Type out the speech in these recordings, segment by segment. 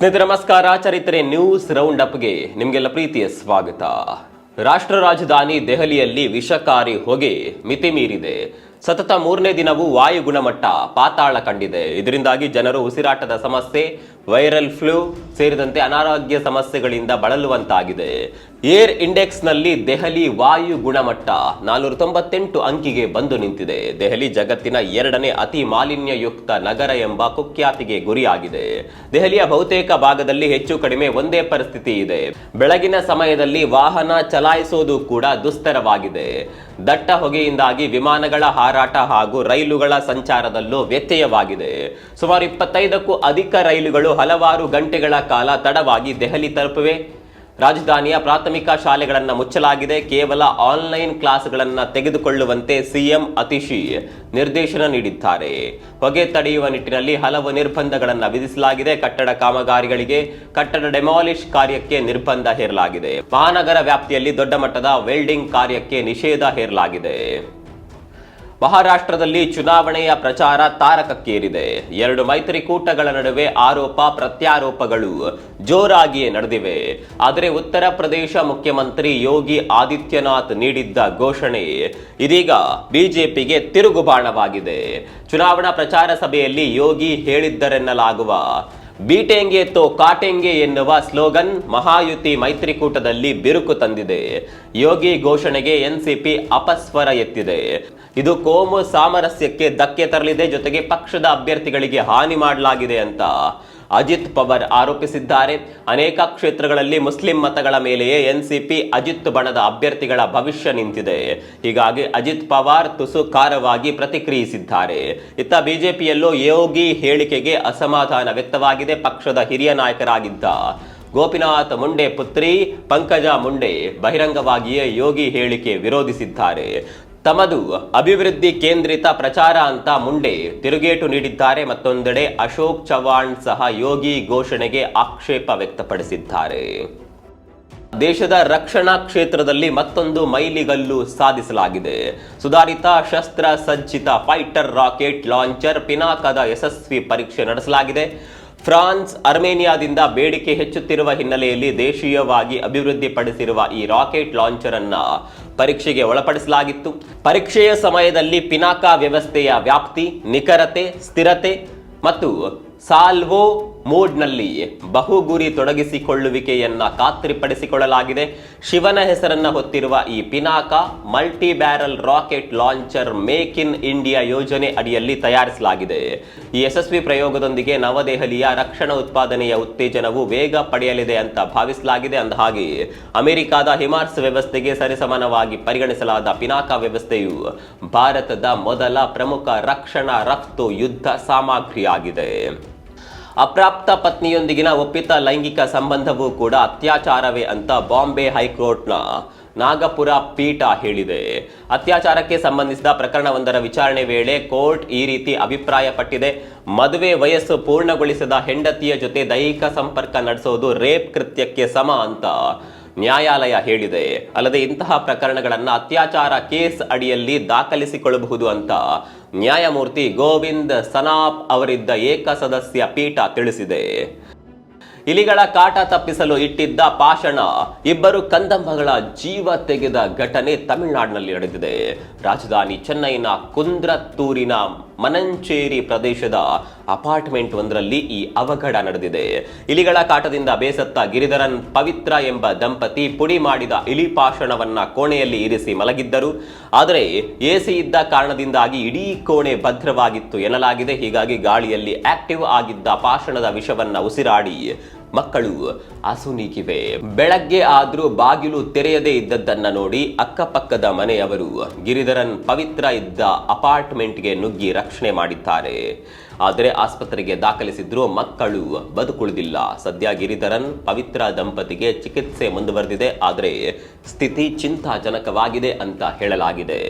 ಸ್ನೇಹಿತರೆ, ನಮಸ್ಕಾರ. ಚರಿತ್ರೆ ನ್ಯೂಸ್ ರೌಂಡ್ ಅಪ್ಗೆ ನಿಮಗೆಲ್ಲ ಪ್ರೀತಿಯ ಸ್ವಾಗತ. ರಾಷ್ಟ್ರ ರಾಜಧಾನಿ ದೆಹಲಿಯಲ್ಲಿ ವಿಷಕಾರಿ ಹೊಗೆ ಮಿತಿ ಮೀರಿದೆ ಸತತ ಮೂರನೇ ದಿನವೂ ವಾಯು ಗುಣಮಟ್ಟ ಪಾತಾಳ ಕಂಡಿದೆ. ಇದರಿಂದಾಗಿ ಜನರು ಉಸಿರಾಟದ ಸಮಸ್ಯೆ, ವೈರಲ್ ಫ್ಲೂ ಸೇರಿದಂತೆ ಅನಾರೋಗ್ಯ ಸಮಸ್ಯೆಗಳಿಂದ ಬಳಲುವಂತಾಗಿದೆ. ಏರ್ ಇಂಡೆಕ್ಸ್ನಲ್ಲಿ ದೆಹಲಿ ವಾಯು ಗುಣಮಟ್ಟ ನಾನ್ನೂರ ತೊಂಬತ್ತೆಂಟು ಅಂಕಿಗೆ ಬಂದು ನಿಂತಿದೆ. ದೆಹಲಿ ಜಗತ್ತಿನ ಎರಡನೇ ಅತಿ ಮಾಲಿನ್ಯಯುಕ್ತ ನಗರ ಎಂಬ ಕುಖ್ಯಾತಿಗೆ ಗುರಿಯಾಗಿದೆ. ದೆಹಲಿಯ ಬಹುತೇಕ ಭಾಗದಲ್ಲಿ ಹೆಚ್ಚು ಕಡಿಮೆ ಒಂದೇ ಪರಿಸ್ಥಿತಿ ಇದೆ. ಬೆಳಗಿನ ಸಮಯದಲ್ಲಿ ವಾಹನ ಚಲಾಯಿಸೋದು ಕೂಡ ದುಸ್ತರವಾಗಿದೆ. ದಟ್ಟ ಹೊಗೆಯಿಂದಾಗಿ ವಿಮಾನಗಳ ಹಾರಾಟ ಹಾಗೂ ರೈಲುಗಳ ಸಂಚಾರದಲ್ಲೂ ವ್ಯತ್ಯಯವಾಗಿದೆ. ಸುಮಾರು ಇಪ್ಪತ್ತೈದಕ್ಕೂ ಅಧಿಕ ರೈಲುಗಳು ಹಲವಾರು ಗಂಟೆಗಳ ಕಾಲ ತಡವಾಗಿ ದೆಹಲಿ ತಲುಪಿವೆ. ರಾಜಧಾನಿಯ ಪ್ರಾಥಮಿಕ ಶಾಲೆಗಳನ್ನು ಮುಚ್ಚಲಾಗಿದೆ. ಕೇವಲ ಆನ್ಲೈನ್ ಕ್ಲಾಸ್ಗಳನ್ನು ತೆಗೆದುಕೊಳ್ಳುವಂತೆ ಸಿಎಂ ಅತಿಶಿ ನಿರ್ದೇಶನ ನೀಡಿದ್ದಾರೆ. ಹೊಗೆ ತಡೆಯುವ ನಿಟ್ಟಿನಲ್ಲಿ ಹಲವು ನಿರ್ಬಂಧಗಳನ್ನು ವಿಧಿಸಲಾಗಿದೆ. ಕಟ್ಟಡ ಕಾಮಗಾರಿಗಳಿಗೆ ಕಟ್ಟಡ ಡೆಮಾಲಿಷ್ ಕಾರ್ಯಕ್ಕೆ ನಿರ್ಬಂಧ ಹೇರಲಾಗಿದೆ. ಮಹಾನಗರ ವ್ಯಾಪ್ತಿಯಲ್ಲಿ ದೊಡ್ಡ ಮಟ್ಟದ ವೆಲ್ಡಿಂಗ್ ಕಾರ್ಯಕ್ಕೆ ನಿಷೇಧ ಹೇರಲಾಗಿದೆ. ಮಹಾರಾಷ್ಟ್ರದಲ್ಲಿ ಚುನಾವಣೆಯ ಪ್ರಚಾರ ತಾರಕಕ್ಕೇರಿದೆ. ಎರಡು ಮೈತ್ರಿಕೂಟಗಳ ನಡುವೆ ಆರೋಪ, ಪ್ರತ್ಯಾರೋಪಗಳು ಜೋರಾಗಿಯೇ ನಡೆದಿವೆ. ಆದರೆ ಉತ್ತರ ಪ್ರದೇಶ ಮುಖ್ಯಮಂತ್ರಿ ಯೋಗಿ ಆದಿತ್ಯನಾಥ್ ನೀಡಿದ್ದ ಘೋಷಣೆ ಇದೀಗ ಬಿಜೆಪಿಗೆ ತಿರುಗುಬಾಣವಾಗಿದೆ. ಚುನಾವಣಾ ಪ್ರಚಾರ ಸಭೆಯಲ್ಲಿ ಯೋಗಿ ಹೇಳಿದ್ದರೆನ್ನಲಾಗುವ ಬೀಟೆಂಗೆ ತೋ ಕಾಟೆಂಗೆ ಎನ್ನುವ ಸ್ಲೋಗನ್ ಮಹಾಯುತಿ ಮೈತ್ರಿಕೂಟದಲ್ಲಿ ಬಿರುಕು ತಂದಿದೆ. ಯೋಗಿ ಘೋಷಣೆಗೆ ಎನ್ಸಿಪಿ ಅಪಸ್ವರ ಎತ್ತಿದೆ. ಇದು ಕೋಮು ಸಾಮರಸ್ಯಕ್ಕೆ ಧಕ್ಕೆ ತರಲಿದೆ, ಜೊತೆಗೆ ಪಕ್ಷದ ಅಭ್ಯರ್ಥಿಗಳಿಗೆ ಹಾನಿ ಮಾಡಲಾಗಿದೆ ಅಂತ. ಅಜಿತ್ ಪವಾರ್ ಆರೋಪಿಸಿದ್ದಾರೆ. ಅನೇಕ ಕ್ಷೇತ್ರಗಳಲ್ಲಿ ಮುಸ್ಲಿಂ ಮತಗಳ ಮೇಲೆಯೇ ಎನ್ಸಿಪಿ ಅಜಿತ್ ಬಣದ ಅಭ್ಯರ್ಥಿಗಳ ಭವಿಷ್ಯ ನಿಂತಿದೆ. ಹೀಗಾಗಿ ಅಜಿತ್ ಪವಾರ್ ತುಸು ಕಾರವಾಗಿ ಪ್ರತಿಕ್ರಿಯಿಸಿದ್ದಾರೆ. ಇತ್ತ ಬಿಜೆಪಿಯಲ್ಲೂ ಯೋಗಿ ಹೇಳಿಕೆಗೆ ಅಸಮಾಧಾನ ವ್ಯಕ್ತವಾಗಿದೆ. ಪಕ್ಷದ ಹಿರಿಯ ನಾಯಕರಾಗಿದ್ದ ಗೋಪಿನಾಥ್ ಮುಂಡೆ ಪುತ್ರಿ, ಪಂಕಜ ಮುಂಡೆ ಬಹಿರಂಗವಾಗಿಯೇ ಯೋಗಿ ಹೇಳಿಕೆ ವಿರೋಧಿಸಿದ್ದಾರೆ. ತಮದು ಅಭಿವೃದ್ಧಿ ಕೇಂದ್ರಿತ ಪ್ರಚಾರ ಅಂತ ಮುಂಡೆ ತಿರುಗೇಟು ನೀಡಿದ್ದಾರೆ. ಮತ್ತೊಂದೆಡೆ ಅಶೋಕ್ ಚವಾಣ್ ಸಹ ಯೋಗಿ ಘೋಷಣೆಗೆ ಆಕ್ಷೇಪ ವ್ಯಕ್ತಪಡಿಸಿದ್ದಾರೆ. ದೇಶದ ರಕ್ಷಣಾ ಕ್ಷೇತ್ರದಲ್ಲಿ ಮತ್ತೊಂದು ಮೈಲಿಗಲ್ಲು ಸಾಧಿಸಲಾಗಿದೆ. ಸುಧಾರಿತ ಶಸ್ತ್ರ ಸಜ್ಜಿತ ಫೈಟರ್ ರಾಕೆಟ್ ಲಾಂಚರ್ ಪಿನಾಕದ ಯಶಸ್ವಿ ಪರೀಕ್ಷೆ ನಡೆಸಲಾಗಿದೆ. ಫ್ರಾನ್ಸ್, ಅರ್ಮೇನಿಯಾದಿಂದ ಬೇಡಿಕೆ ಹೆಚ್ಚುತ್ತಿರುವ ಹಿನ್ನೆಲೆಯಲ್ಲಿ ದೇಶೀಯವಾಗಿ ಅಭಿವೃದ್ಧಿಪಡಿಸಿರುವ ಈ ರಾಕೆಟ್ ಲಾಂಚರ್ ಅನ್ನ ಪರೀಕ್ಷೆಗೆ ಒಳಪಡಿಸಲಾಗಿತ್ತು. ಪರೀಕ್ಷೆಯ ಸಮಯದಲ್ಲಿ ಪಿನಾಕ ವ್ಯವಸ್ಥೆಯ ವ್ಯಾಪ್ತಿ, ನಿಖರತೆ, ಸ್ಥಿರತೆ ಮತ್ತು ಸಾಲ್ವೋ ಮೋಡ್ನಲ್ಲಿ ಬಹುಗುರಿ ತೊಡಗಿಸಿಕೊಳ್ಳುವಿಕೆಯನ್ನ ಖಾತ್ರಿಪಡಿಸಿಕೊಳ್ಳಲಾಗಿದೆ. ಶಿವನ ಹೆಸರನ್ನ ಹೊತ್ತಿರುವ ಈ Pinaka multi barrel rocket launcher make in India ಯೋಜನೆ ಅಡಿಯಲ್ಲಿ ತಯಾರಿಸಲಾಗಿದೆ. ಈ ಯಶಸ್ವಿ ಪ್ರಯೋಗದೊಂದಿಗೆ ನವದೆಹಲಿಯ ರಕ್ಷಣಾ ಉತ್ಪಾದನೆಯ ಉತ್ತೇಜನವು ವೇಗ ಪಡೆಯಲಿದೆ ಅಂತ ಭಾವಿಸಲಾಗಿದೆ. ಅಂದಹಾಗೆ, ಅಮೆರಿಕದ ಹಿಮಾರ್ಸ್ ವ್ಯವಸ್ಥೆಗೆ ಸರಿಸಮಾನವಾಗಿ ಪರಿಗಣಿಸಲಾದ ಪಿನಾಕ ವ್ಯವಸ್ಥೆಯು ಭಾರತದ ಮೊದಲ ಪ್ರಮುಖ ರಕ್ಷಣಾ ರಫ್ತು ಯುದ್ಧ ಸಾಮಗ್ರಿಯಾಗಿದೆ. ಅಪ್ರಾಪ್ತ ಪತ್ನಿಯೊಂದಿಗಿನ ಒಪ್ಪಿತ ಲೈಂಗಿಕ ಸಂಬಂಧವೂ ಕೂಡ ಅತ್ಯಾಚಾರವೇ ಅಂತ ಬಾಂಬೆ ಹೈಕೋರ್ಟ್ನ ನಾಗಪುರ ಪೀಠ ಹೇಳಿದೆ. ಅತ್ಯಾಚಾರಕ್ಕೆ ಸಂಬಂಧಿಸಿದ ಪ್ರಕರಣವೊಂದರ ವಿಚಾರಣೆ ವೇಳೆ ಕೋರ್ಟ್ ಈ ರೀತಿ ಅಭಿಪ್ರಾಯಪಟ್ಟಿದೆ. ಮದುವೆ ವಯಸ್ಸು ಪೂರ್ಣಗೊಳಿಸಿದ ಹೆಂಡತಿಯ ಜೊತೆ ದೈಹಿಕ ಸಂಪರ್ಕ ನಡೆಸೋದು ರೇಪ್ ಕೃತ್ಯಕ್ಕೆ ಸಮ ಅಂತ ನ್ಯಾಯಾಲಯ ಹೇಳಿದೆ. ಅಲ್ಲದೆ ಇಂತಹ ಪ್ರಕರಣಗಳನ್ನು ಅತ್ಯಾಚಾರ ಕೇಸ್ ಅಡಿಯಲ್ಲಿ ದಾಖಲಿಸಿಕೊಳ್ಳಬಹುದು ಅಂತ ನ್ಯಾಯಮೂರ್ತಿ ಗೋವಿಂದ್ ಸನಾಪ್ ಅವರಿದ್ದ ಏಕಸದಸ್ಯ ಪೀಠ ತಿಳಿಸಿದೆ. ಇಲಿಗಳ ಕಾಟ ತಪ್ಪಿಸಲು ಇಟ್ಟಿದ್ದ ಪಾಷಣ ಇಬ್ಬರು ಕಂದಂಬಗಳ ಜೀವ ತೆಗೆದ ಘಟನೆ ತಮಿಳುನಾಡಿನಲ್ಲಿ ನಡೆದಿದೆ. ರಾಜಧಾನಿ ಚೆನ್ನೈನ ಕುಂದ್ರತ್ತೂರಿನ ಮನಂಚೇರಿ ಪ್ರದೇಶದ ಅಪಾರ್ಟ್ಮೆಂಟ್ ಒಂದರಲ್ಲಿ ಈ ಅವಘಡ ನಡೆದಿದೆ. ಇಲಿಗಳ ಕಾಟದಿಂದ ಬೇಸತ್ತ ಗಿರಿಧರನ್ ಪವಿತ್ರ ಎಂಬ ದಂಪತಿ ಪುಡಿ ಮಾಡಿದ ಇಲಿ ಪಾಷಣವನ್ನ ಕೋಣೆಯಲ್ಲಿ ಇರಿಸಿ ಮಲಗಿದ್ದರು. ಆದರೆ ಎಸಿ ಇದ್ದ ಕಾರಣದಿಂದಾಗಿ ಇಡೀ ಕೋಣೆ ಭದ್ರವಾಗಿತ್ತು ಎನ್ನಲಾಗಿದೆ. ಹೀಗಾಗಿ ಗಾಳಿಯಲ್ಲಿ ಆಕ್ಟಿವ್ ಆಗಿದ್ದ ಪಾಷಣದ ವಿಷವನ್ನ ಉಸಿರಾಡಿ ಮಕ್ಕಳು ಅಸುನೀಗಿವೆ ಬೆಳಗ್ಗೆ ಆದ್ರೂ ಬಾಗಿಲು ತೆರೆಯದೇ ಇದ್ದದ್ದನ್ನ ನೋಡಿ ಅಕ್ಕಪಕ್ಕದ ಮನೆಯವರು ಗಿರಿಧರನ್ ಪವಿತ್ರ ಇದ್ದ ಅಪಾರ್ಟ್ಮೆಂಟ್ಗೆ ನುಗ್ಗಿ ರಕ್ಷಣೆ ಮಾಡಿದ್ದಾರೆ. ಆದರೆ ಆಸ್ಪತ್ರೆಗೆ ದಾಖಲಿಸಿದ್ರು ಮಕ್ಕಳು ಬದುಕುಳಿದಿಲ್ಲ. ಸದ್ಯ ಗಿರಿಧರನ್ ಪವಿತ್ರ ದಂಪತಿಗೆ ಚಿಕಿತ್ಸೆ ಮುಂದುವರೆದಿದೆ. ಆದರೆ ಸ್ಥಿತಿ ಚಿಂತಾಜನಕವಾಗಿದೆ ಅಂತ ಹೇಳಲಾಗಿದೆ.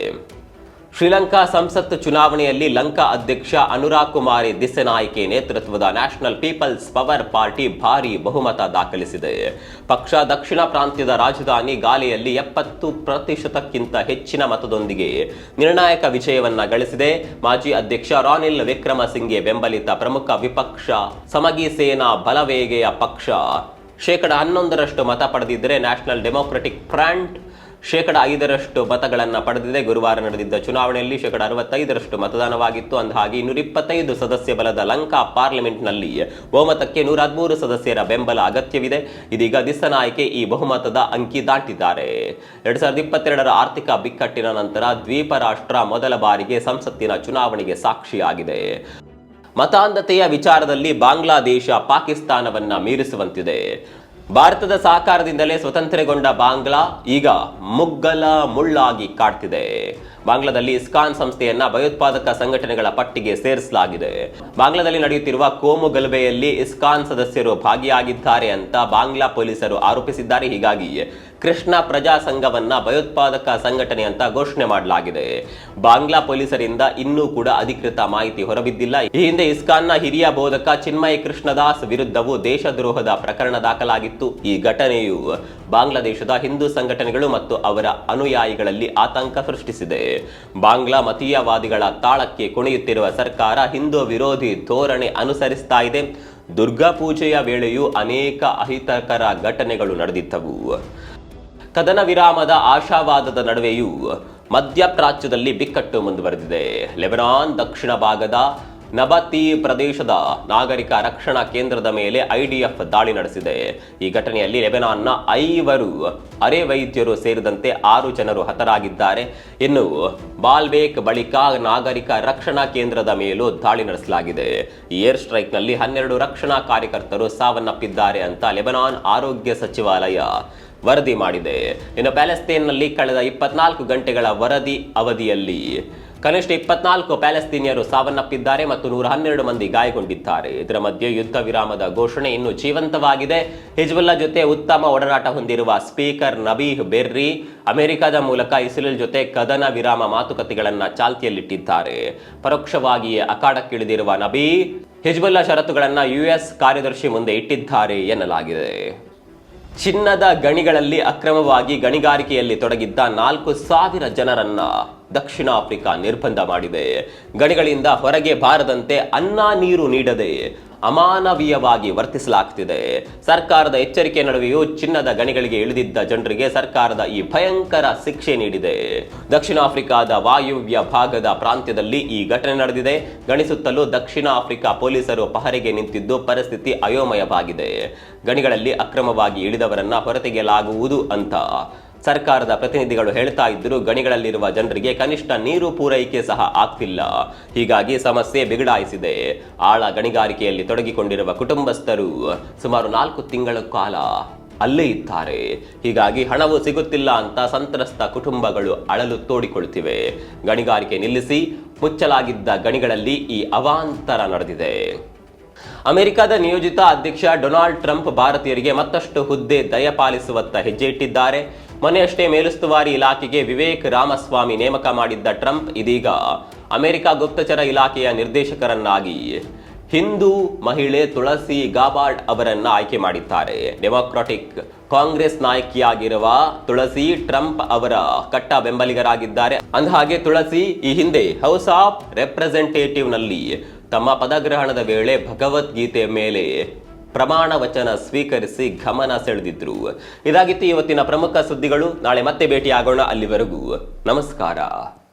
ಶ್ರೀಲಂಕಾ ಸಂಸತ್ ಚುನಾವಣೆಯಲ್ಲಿ ಲಂಕಾ ಅಧ್ಯಕ್ಷ ಅನುರಾಗ್ ಕುಮಾರಿ ದಿಸ್ಸೆನಾಯ್ಕೆ ನೇತೃತ್ವದ ನ್ಯಾಷನಲ್ ಪೀಪಲ್ಸ್ ಪವರ್ ಪಾರ್ಟಿ ಭಾರಿ ಬಹುಮತ ದಾಖಲಿಸಿದೆ. ಪಕ್ಷ ದಕ್ಷಿಣ ಪ್ರಾಂತ್ಯದ ರಾಜಧಾನಿ ಗಾಲಿಯಲ್ಲಿ ಎಪ್ಪತ್ತು ಪ್ರತಿಶತಕ್ಕಿಂತ ಹೆಚ್ಚಿನ ಮತದೊಂದಿಗೆ ನಿರ್ಣಾಯಕ ವಿಜಯವನ್ನ ಗಳಿಸಿದೆ. ಮಾಜಿ ಅಧ್ಯಕ್ಷ ರಾನಿಲ್ ವಿಕ್ರಮಸಿಂಗೆ ಬೆಂಬಲಿತ ಪ್ರಮುಖ ವಿಪಕ್ಷ ಸಮಗಿ ಸೇನಾ ಬಲವೇಗೆಯ ಪಕ್ಷ ಶೇಕಡ ಹನ್ನೊಂದರಷ್ಟು ಮತ ಪಡೆದಿದ್ದರೆ ನ್ಯಾಷನಲ್ ಡೆಮೊಕ್ರೆಟಿಕ್ ಫ್ರಂಟ್ ಶೇಕಡ ಐದರಷ್ಟು ಮತಗಳನ್ನು ಪಡೆದಿದೆ. ಗುರುವಾರ ನಡೆದಿದ್ದ ಚುನಾವಣೆಯಲ್ಲಿ ಶೇಕಡ ಅರವತ್ತೈದರಷ್ಟು ಮತದಾನವಾಗಿತ್ತು. ಅಂದಹಾಗೆ ಇನ್ನೂರ ಇಪ್ಪತ್ತೈದು ಸದಸ್ಯ ಬಲದ ಲಂಕಾ ಪಾರ್ಲಿಮೆಂಟ್ನಲ್ಲಿ ಬಹುಮತಕ್ಕೆ ನೂರ ಹದಿಮೂರು ಸದಸ್ಯರ ಬೆಂಬಲ ಅಗತ್ಯವಿದೆ. ಇದೀಗ ದಿಸ್ಸನಾಯ್ಕೆ ಈ ಬಹುಮತದ ಅಂಕಿ ದಾಟಿದ್ದಾರೆ. ಎರಡ್ ಸಾವಿರದ ಇಪ್ಪತ್ತೆರಡರ ಆರ್ಥಿಕ ಬಿಕ್ಕಟ್ಟಿನ ನಂತರ ದ್ವೀಪ ರಾಷ್ಟ್ರ ಮೊದಲ ಬಾರಿಗೆ ಸಂಸತ್ತಿನ ಚುನಾವಣೆಗೆ ಸಾಕ್ಷಿಯಾಗಿದೆ. ಮತಾಂಧತೆಯ ವಿಚಾರದಲ್ಲಿ ಬಾಂಗ್ಲಾದೇಶ ಪಾಕಿಸ್ತಾನವನ್ನ ಮೀರಿಸುವಂತಿದೆ. ಭಾರತದ ಸಹಕಾರದಿಂದಲೇ ಸ್ವತಂತ್ರಗೊಂಡ ಬಾಂಗ್ಲಾ ಈಗ ಮುಗ್ಗಲ ಮುಳ್ಳಾಗಿ ಕಾಡ್ತಿದೆ. ಬಾಂಗ್ಲಾದಲ್ಲಿ ಇಸ್ಕಾನ್ ಸಂಸ್ಥೆಯನ್ನ ಭಯೋತ್ಪಾದಕ ಸಂಘಟನೆಗಳ ಪಟ್ಟಿಗೆ ಸೇರಿಸಲಾಗಿದೆ. ಬಾಂಗ್ಲಾದಲ್ಲಿ ನಡೆಯುತ್ತಿರುವ ಕೋಮು ಗಲಭೆಯಲ್ಲಿ ಇಸ್ಕಾನ್ ಸದಸ್ಯರು ಭಾಗಿಯಾಗಿದ್ದಾರೆ ಅಂತ ಬಾಂಗ್ಲಾ ಪೊಲೀಸರು ಆರೋಪಿಸಿದ್ದಾರೆ. ಹೀಗಾಗಿ ಕೃಷ್ಣ ಪ್ರಜಾ ಸಂಘವನ್ನ ಭಯೋತ್ಪಾದಕ ಸಂಘಟನೆ ಅಂತ ಘೋಷಣೆ ಮಾಡಲಾಗಿದೆ. ಬಾಂಗ್ಲಾ ಪೊಲೀಸರಿಂದ ಇನ್ನೂ ಕೂಡ ಅಧಿಕೃತ ಮಾಹಿತಿ ಹೊರಬಿದ್ದಿಲ್ಲ. ಈ ಹಿಂದೆ ಇಸ್ಕಾನ್ನ ಹಿರಿಯ ಬೋಧಕ ಚಿನ್ಮಯ ಕೃಷ್ಣದಾಸ್ ವಿರುದ್ಧವೂ ದೇಶದ್ರೋಹದ ಪ್ರಕರಣ ದಾಖಲಾಗಿತ್ತು. ಈ ಘಟನೆಯು ಬಾಂಗ್ಲಾದೇಶದ ಹಿಂದೂ ಸಂಘಟನೆಗಳು ಮತ್ತು ಅವರ ಅನುಯಾಯಿಗಳಲ್ಲಿ ಆತಂಕ ಸೃಷ್ಟಿಸಿದೆ. ಬಾಂಗ್ಲಾ ಮತೀಯವಾದಿಗಳ ತಾಳಕ್ಕೆ ಕುಣಿಯುತ್ತಿರುವ ಸರ್ಕಾರ ಹಿಂದೂ ವಿರೋಧಿ ಧೋರಣೆ ಅನುಸರಿಸ್ತಾ ಇದೆ. ದುರ್ಗಾ ಪೂಜೆಯ ವೇಳೆಯೂ ಅನೇಕ ಅಹಿತಕರ ಘಟನೆಗಳು ನಡೆದಿದ್ದವು. ಕದನ ವಿರಾಮದ ಆಶಾವಾದದ ನಡುವೆಯೂ ಮಧ್ಯಪ್ರಾಚ್ಯದಲ್ಲಿ ಬಿಕ್ಕಟ್ಟು ಮುಂದುವರೆದಿದೆ. ಲೆಬನಾನ್ ದಕ್ಷಿಣ ಭಾಗದ ನಬತಿ ಪ್ರದೇಶದ ನಾಗರಿಕ ರಕ್ಷಣಾ ಕೇಂದ್ರದ ಮೇಲೆ ಐಡಿಎಫ್ ದಾಳಿ ನಡೆಸಿದೆ. ಈ ಘಟನೆಯಲ್ಲಿ ಲೆಬೆನಾನ್ನ ಐವರು ಅರೆ ವೈದ್ಯರು ಸೇರಿದಂತೆ ಆರು ಜನರು ಹತರಾಗಿದ್ದಾರೆ. ಇನ್ನು ಬಾಲ್ಬೇಕ್ ಬಳಿಕ ನಾಗರಿಕ ರಕ್ಷಣಾ ಕೇಂದ್ರದ ಮೇಲೂ ದಾಳಿ ನಡೆಸಲಾಗಿದೆ. ಏರ್ ಸ್ಟ್ರೈಕ್ನಲ್ಲಿ ಹನ್ನೆರಡು ರಕ್ಷಣಾ ಕಾರ್ಯಕರ್ತರು ಸಾವನ್ನಪ್ಪಿದ್ದಾರೆ ಅಂತ ಲೆಬನಾನ್ ಆರೋಗ್ಯ ಸಚಿವಾಲಯ ವರದಿ ಮಾಡಿದೆ. ಇನ್ನು ಪ್ಯಾಲೆಸ್ತೇನ್ನಲ್ಲಿ ಕಳೆದ ಇಪ್ಪತ್ನಾಲ್ಕು ಗಂಟೆಗಳ ವರದಿ ಅವಧಿಯಲ್ಲಿ ಕನಿಷ್ಠ ಇಪ್ಪತ್ನಾಲ್ಕು ಪ್ಯಾಲೆಸ್ತೀನಿಯರು ಸಾವನ್ನಪ್ಪಿದ್ದಾರೆ ಮತ್ತು ನೂರ ಹನ್ನೆರಡು ಮಂದಿ ಗಾಯಗೊಂಡಿದ್ದಾರೆ. ಇದರ ಮಧ್ಯೆ ಯುದ್ಧ ವಿರಾಮದ ಘೋಷಣೆ ಇನ್ನೂ ಜೀವಂತವಾಗಿದೆ. ಹಿಜ್ಬುಲ್ಲಾ ಜೊತೆ ಉತ್ತಮ ಒಡನಾಟ ಹೊಂದಿರುವ ಸ್ಪೀಕರ್ ನಬೀಹ್ ಬೆರ್ರಿ ಅಮೆರಿಕದ ಮೂಲಕ ಇಸ್ರೇಲ್ ಜೊತೆ ಕದನ ವಿರಾಮ ಮಾತುಕತೆಗಳನ್ನು ಚಾಲ್ತಿಯಲ್ಲಿಟ್ಟಿದ್ದಾರೆ. ಪರೋಕ್ಷವಾಗಿಯೇ ಅಖಾಡಕ್ಕಿಳಿದಿರುವ ನಬಿ ಹಿಜ್ಬುಲ್ಲಾ ಷರತ್ತುಗಳನ್ನು ಯುಎಸ್ ಕಾರ್ಯದರ್ಶಿ ಮುಂದೆ ಇಟ್ಟಿದ್ದಾರೆ ಎನ್ನಲಾಗಿದೆ. ಚಿನ್ನದ ಗಣಿಗಳಲ್ಲಿ ಅಕ್ರಮವಾಗಿ ಗಣಿಗಾರಿಕೆಯಲ್ಲಿ ತೊಡಗಿದ್ದ ನಾಲ್ಕು ಸಾವಿರ ಜನರನ್ನ ದಕ್ಷಿಣ ಆಫ್ರಿಕಾ ನಿರ್ಬಂಧ ಮಾಡಿದೆ. ಗಣಿಗಳಿಂದ ಹೊರಗೆ ಬಾರದಂತೆ ಅನ್ನ ನೀರು ನೀಡದೆ ಅಮಾನವೀಯವಾಗಿ ವರ್ತಿಸಲಾಗ್ತಿದೆ. ಸರ್ಕಾರದ ಎಚ್ಚರಿಕೆ ನಡುವೆಯೂ ಚಿನ್ನದ ಗಣಿಗಳಿಗೆ ಇಳಿದಿದ್ದ ಜನರಿಗೆ ಸರ್ಕಾರದ ಈ ಭಯಂಕರ ಶಿಕ್ಷೆ ನೀಡಿದೆ. ದಕ್ಷಿಣ ಆಫ್ರಿಕಾದ ವಾಯುವ್ಯ ಭಾಗದ ಪ್ರಾಂತ್ಯದಲ್ಲಿ ಈ ಘಟನೆ ನಡೆದಿದೆ. ಗಣಿಸುತ್ತಲೂ ದಕ್ಷಿಣ ಆಫ್ರಿಕಾ ಪೊಲೀಸರು ಪಹರೆಗೆ ನಿಂತಿದ್ದು ಪರಿಸ್ಥಿತಿ ಅಯೋಮಯವಾಗಿದೆ. ಗಣಿಗಳಲ್ಲಿ ಅಕ್ರಮವಾಗಿ ಇಳಿದವರನ್ನ ಹೊರತೆಗೆಯಲಾಗುವುದು ಅಂತ ಸರ್ಕಾರದ ಪ್ರತಿನಿಧಿಗಳು ಹೇಳ್ತಾ ಇದ್ದರೂ ಗಣಿಗಳಲ್ಲಿರುವ ಜನರಿಗೆ ಕನಿಷ್ಠ ನೀರು ಪೂರೈಕೆ ಸಹ ಆಗ್ತಿಲ್ಲ. ಹೀಗಾಗಿ ಸಮಸ್ಯೆ ಬಿಗಡಾಯಿಸಿದೆ. ಆಳ ಗಣಿಗಾರಿಕೆಯಲ್ಲಿ ತೊಡಗಿಕೊಂಡಿರುವ ಕುಟುಂಬಸ್ಥರು ಸುಮಾರು ನಾಲ್ಕು ತಿಂಗಳ ಕಾಲ ಅಲ್ಲೇ ಇದ್ದಾರೆ. ಹೀಗಾಗಿ ಹಣವು ಸಿಗುತ್ತಿಲ್ಲ ಅಂತ ಸಂತ್ರಸ್ತ ಕುಟುಂಬಗಳು ಅಳಲು ತೋಡಿಕೊಳ್ತಿವೆ ಗಣಿಗಾರಿಕೆ ನಿಲ್ಲಿಸಿ ಮುಚ್ಚಲಾಗಿದ್ದ ಗಣಿಗಳಲ್ಲಿ ಈ ಅವಾಂತರ ನಡೆದಿದೆ. ಅಮೆರಿಕದ ನಿಯೋಜಿತ ಅಧ್ಯಕ್ಷ ಡೊನಾಲ್ಡ್ ಟ್ರಂಪ್ ಭಾರತೀಯರಿಗೆ ಮತ್ತಷ್ಟು ಹುದ್ದೆ ದಯಪಾಲಿಸುವತ್ತ ಹೆಜ್ಜೆ ಇಟ್ಟಿದ್ದಾರೆ. ಮೊನ್ನೆಯಷ್ಟೇ ಮೇಲುಸ್ತುವಾರಿ ಇಲಾಖೆಗೆ ವಿವೇಕ್ ರಾಮಸ್ವಾಮಿ ನೇಮಕ ಮಾಡಿದ್ದ ಟ್ರಂಪ್ ಇದೀಗ ಅಮೆರಿಕ ಗುಪ್ತಚರ ಇಲಾಖೆಯ ನಿರ್ದೇಶಕರನ್ನಾಗಿ. ಹಿಂದೂ ಮಹಿಳೆ ತುಳಸಿ ಗಾಬಾರ್ಡ್ ಅವರನ್ನು ಆಯ್ಕೆ ಮಾಡಿದ್ದಾರೆ. ಡೆಮಾಕ್ರಾಟಿಕ್ ಕಾಂಗ್ರೆಸ್ ನಾಯಕಿಯಾಗಿರುವ ತುಳಸಿ ಟ್ರಂಪ್ ಅವರ ಕಟ್ಟ ಬೆಂಬಲಿಗರಾಗಿದ್ದಾರೆ. ಅಂದಹಾಗೆ ತುಳಸಿ ಈ ಹಿಂದೆ ಹೌಸ್ ಆಫ್ ರೆಪ್ರೆಸೆಂಟೇಟಿವ್ನಲ್ಲಿ ತಮ್ಮ ಪದಗ್ರಹಣದ ವೇಳೆ ಭಗವದ್ಗೀತೆ ಮೇಲೆ ಪ್ರಮಾಣ ವಚನ ಸ್ವೀಕರಿಸಿ ಗಮನ ಸೆಳೆದಿದ್ರು. ಇದಾಗಿತ್ತು ಇವತ್ತಿನ ಪ್ರಮುಖ ಸುದ್ದಿಗಳು. ನಾಳೆ ಮತ್ತೆ ಭೇಟಿಯಾಗೋಣ ಅಲ್ಲಿವರೆಗೂ. ನಮಸ್ಕಾರ.